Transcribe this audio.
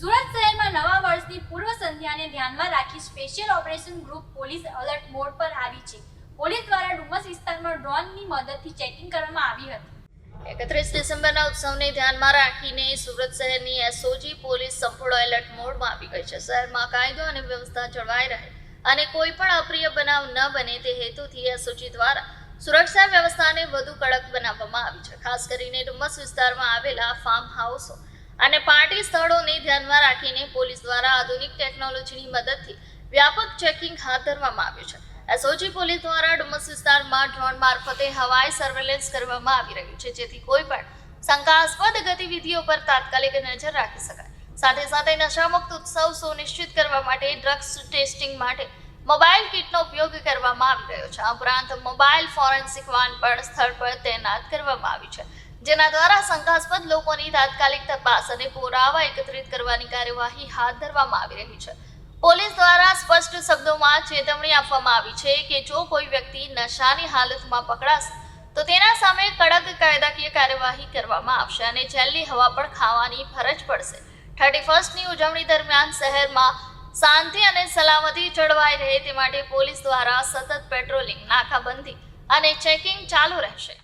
સુરત શહેરમાં નવા વર્ષની પૂર્વ સંધ્યાને ધ્યાનમાં રાખી special operation group police alert mode પર આવી છે. પોલીસ દ્વારા ડુમસ વિસ્તારમાં ડ્રોનની મદદથી ચેકિંગ કરવામાં આવી હતી. એકત્રીસ ડિસેમ્બરના ઉત્સવને ધ્યાનમાં રાખીને સુરત શહેરની એસઓજી પોલીસ સંપૂર્ણ એલર્ટ મોડમાં આવી ગઈ છે. શહેરમાં કાયદો અને વ્યવસ્થા જળવાઈ રહે અને કોઈ પણ અપ્રિય બનાવ ન બને તે હેતુથી એસઓજી દ્વારા સુરક્ષા વ્યવસ્થાને વધુ કડક બનાવવામાં આવી છે. ખાસ કરીને ડુમસ વિસ્તારમાં આવેલા ફાર્મ હાઉસો અને પાર્ટી સ્થળોને ધ્યાનમાં રાખીને પોલીસ દ્વારા આધુનિક ટેકનોલોજીની મદદથી વ્યાપક ચેકિંગ હાથ ધરવામાં આવ્યું છે. એસઓજી પોલીસ દ્વારા ડુમસ વિસ્તારમાં ડ્રોન મારફતે હવાઈ સર્વેલન્સ કરવામાં આવી રહ્યું છે, જેથી કોઈ પણ શંકાસ્પદ ગતિવિધિઓ પર તાત્કાલિક નજર રાખી શકાય. સાથે સાથે નશામુક્ત ઉત્સવ સુનિશ્ચિત કરવા માટે ડ્રગ્સ ટેસ્ટિંગ માટે મોબાઈલ કિટનો ઉપયોગ કરવામાં આવી રહ્યો છે. આ ઉપરાંત મોબાઈલ ફોરેન્સિક વાન પણ સ્થળ પર તૈનાત કરવામાં આવી છે. જેના દ્વારા શંકાસ્પદ લોકોની તાત્કાલિક તપાસ અને પુરાવા એકત્રિત કરવાની કાર્યવાહી હાથ ધરવામાં આવી રહી છે. પોલીસ દ્વારા સ્પષ્ટ શબ્દોમાં ચેતવણી આપવામાં આવી છે કે જો કોઈ વ્યક્તિ નશાની હાલતમાં પકડાશે, તો તેના સામે કડક કાયદાકીય કાર્યવાહી કરવામાં આવશે અને જેલની હવા પણ ખાવાની ફરજ પડશે. થર્ટી ફર્સ્ટની ઉજવણી દરમિયાન શહેરમાં શાંતિ અને સલામતી જળવાઈ રહે તે માટે પોલીસ દ્વારા સતત પેટ્રોલિંગ, નાકાબંધી અને ચેકિંગ ચાલુ રહેશે.